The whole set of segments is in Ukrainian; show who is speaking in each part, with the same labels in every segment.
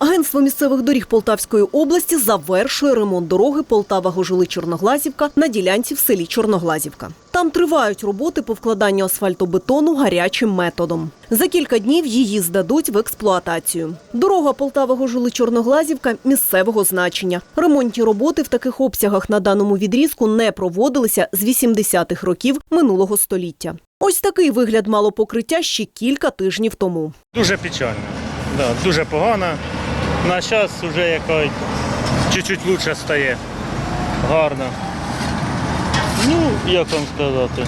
Speaker 1: Агентство місцевих доріг Полтавської області завершує ремонт дороги Полтава-Гожили-Чорноглазівка на ділянці в селі Чорноглазівка. Там тривають роботи по вкладанню асфальтобетону гарячим методом. За кілька днів її здадуть в експлуатацію. Дорога Полтава-Гожили-Чорноглазівка місцевого значення. Ремонтні роботи в таких обсягах на даному відрізку не проводилися з 80-х років минулого століття. Ось такий вигляд мало покриття ще кілька тижнів тому.
Speaker 2: Дуже печально. Дуже погано. На час вже якось чуть-чуть краще стає. Гарно. Ну, як вам сказати?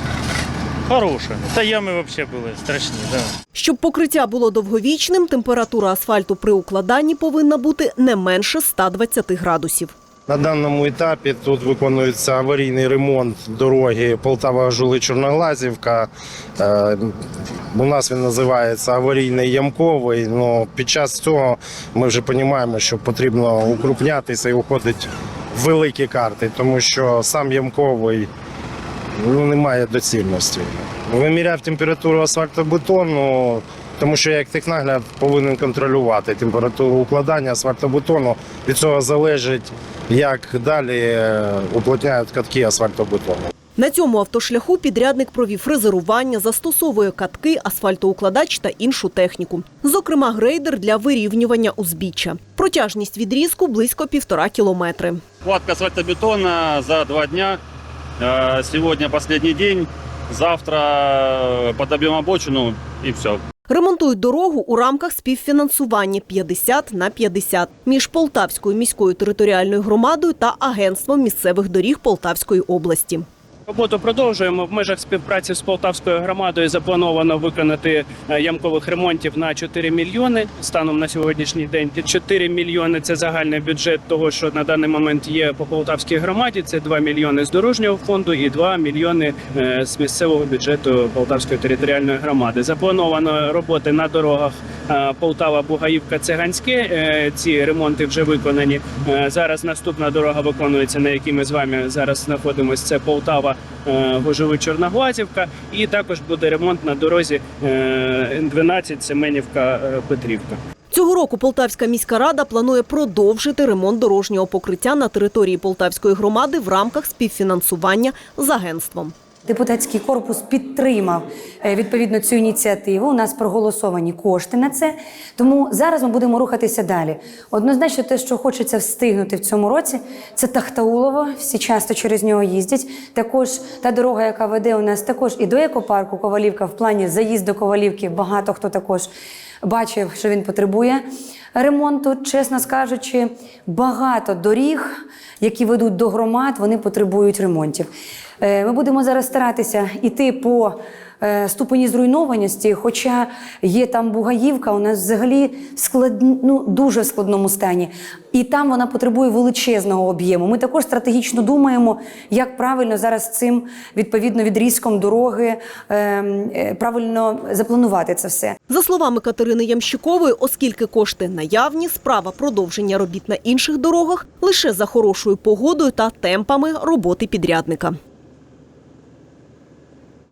Speaker 2: Хороше. Та ями взагалі були страшні. Да.
Speaker 1: Щоб покриття було довговічним, температура асфальту при укладанні повинна бути не менше 120 градусів.
Speaker 3: На даному етапі тут виконується аварійний ремонт дороги Полтава-Жули-Чорноглазівка. Е, У нас він називається аварійний ямковий. але під час цього ми вже розуміємо, що потрібно укрупнятися і уходити в великі карти, тому що сам ямковий ну, не має доцільності. Виміряв температуру асфальтобетону, тому що я як технагляд повинен контролювати температуру укладання асфальтобетону. Від цього залежить, як далі е, уплотняють катки асфальтобетону.
Speaker 1: На цьому автошляху підрядник провів фрезерування, застосовує катки, асфальтоукладач та іншу техніку. Зокрема, грейдер для вирівнювання узбіччя. Протяжність відрізку близько півтора кілометри.
Speaker 4: Хватка асфальтобетона за два дня. Э, Сегодня последний день. Завтра э, подобьем обочину и все.
Speaker 1: Ремонтують дорогу у рамках співфінансування 50 на 50 між Полтавською міською територіальною громадою та агентством місцевих доріг Полтавської області.
Speaker 5: Роботу продовжуємо в межах співпраці з полтавською громадою. Заплановано виконати е, ямкових ремонтів на 4 мільйони станом на сьогоднішній день. 4 мільйони це загальний бюджет того, що на даний момент є по полтавській громаді. Це 2 мільйони з дорожнього фонду і 2 мільйони е, з місцевого бюджету Полтавської територіальної громади. Заплановано роботи на дорогах е, Полтава, Бугаївка, Циганське. Ці ремонти вже виконані. Зараз наступна дорога виконується, на якій ми з вами зараз знаходимося. Це Полтава. Гожови Чорноглазівка, і також буде ремонт на дорозі е, Н12 Семенівка е, Петрівка.
Speaker 1: Цього року Полтавська міська рада планує продовжити ремонт дорожнього покриття на території Полтавської громади в рамках співфінансування з агентством.
Speaker 6: Депутатський корпус підтримав е, відповідно цю ініціативу. У нас проголосовані кошти на це. Тому зараз ми будемо рухатися далі. Однозначно, те, що хочеться встигнути в цьому році, це Тахтаулово. Всі часто через нього їздять. Також та дорога, яка веде у нас також і до екопарку Ковалівка в плані заїзду Ковалівки. Багато хто також бачив, що він потребує ремонту. Чесно скажучи, багато доріг, які ведуть до громад, вони потребують ремонтів. Е, Ми будемо зараз старатися йти по ступені зруйнованості, хоча є там Бугаївка, нас взагалі склад... ну, дуже складному стані. І там вона потребує величезного об'єму. Ми також стратегічно думаємо, як правильно зараз цим відповідно відрізком дороги е, е, правильно запланувати це все.
Speaker 1: За словами Катерини Ямщикової, оскільки кошти наявні, справа продовження робіт на інших дорогах лише за хорошою погодою та темпами роботи підрядника.